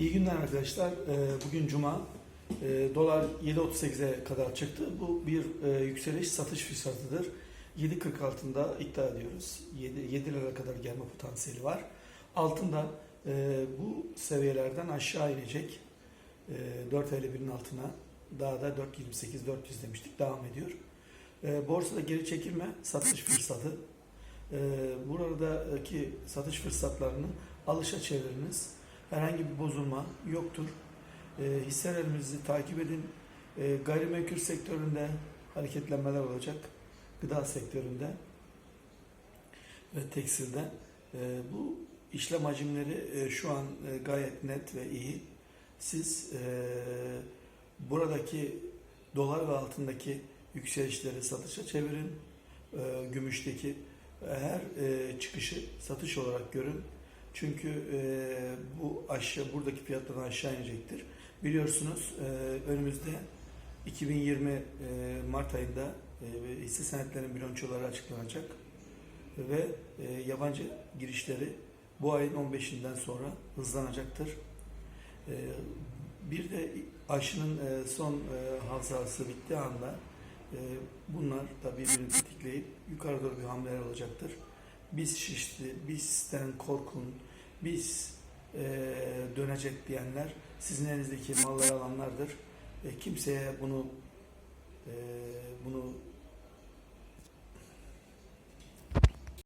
İyi günler arkadaşlar. Ee, Bugün Cuma. Ee, Dolar 7.38'e kadar çıktı. Bu bir e, yükseliş satış fırsatıdır. 7.40 altında iddia ediyoruz. 7, 7 lira kadar gelme potansiyeli var. Altında e, bu seviyelerden aşağı inecek. E, 4.51'in altına daha da 4.28 400 demiştik. Devam ediyor. E, Borsada geri çekilme satış fırsatı. E, Buradaki satış fırsatlarını alışa çeviriniz. Herhangi bir bozulma yoktur. E, hisselerimizi takip edin. E, gayrimenkul sektöründe hareketlenmeler olacak. Gıda sektöründe ve tekstilde. E, bu işlem hacimleri e, şu an e, gayet net ve iyi. Siz e, buradaki dolar ve altındaki yükselişleri satışa çevirin. E, gümüşteki her e, çıkışı satış olarak görün. Çünkü e, aşağı buradaki fiyatlardan aşağı inecektir. Biliyorsunuz e, önümüzde 2020 e, Mart ayında e, hisse senetlerinin bilançoları açıklanacak ve e, yabancı girişleri bu ayın 15'inden sonra hızlanacaktır. E, bir de aşının e, son e, hasılası bittiği anda e, bunlar da birbirini tetikleyip yukarı doğru bir hamleler olacaktır. Biz şişti, bizden korkun, biz dönecek diyenler sizin elinizdeki malları alanlardır. E, kimseye bunu e, bunu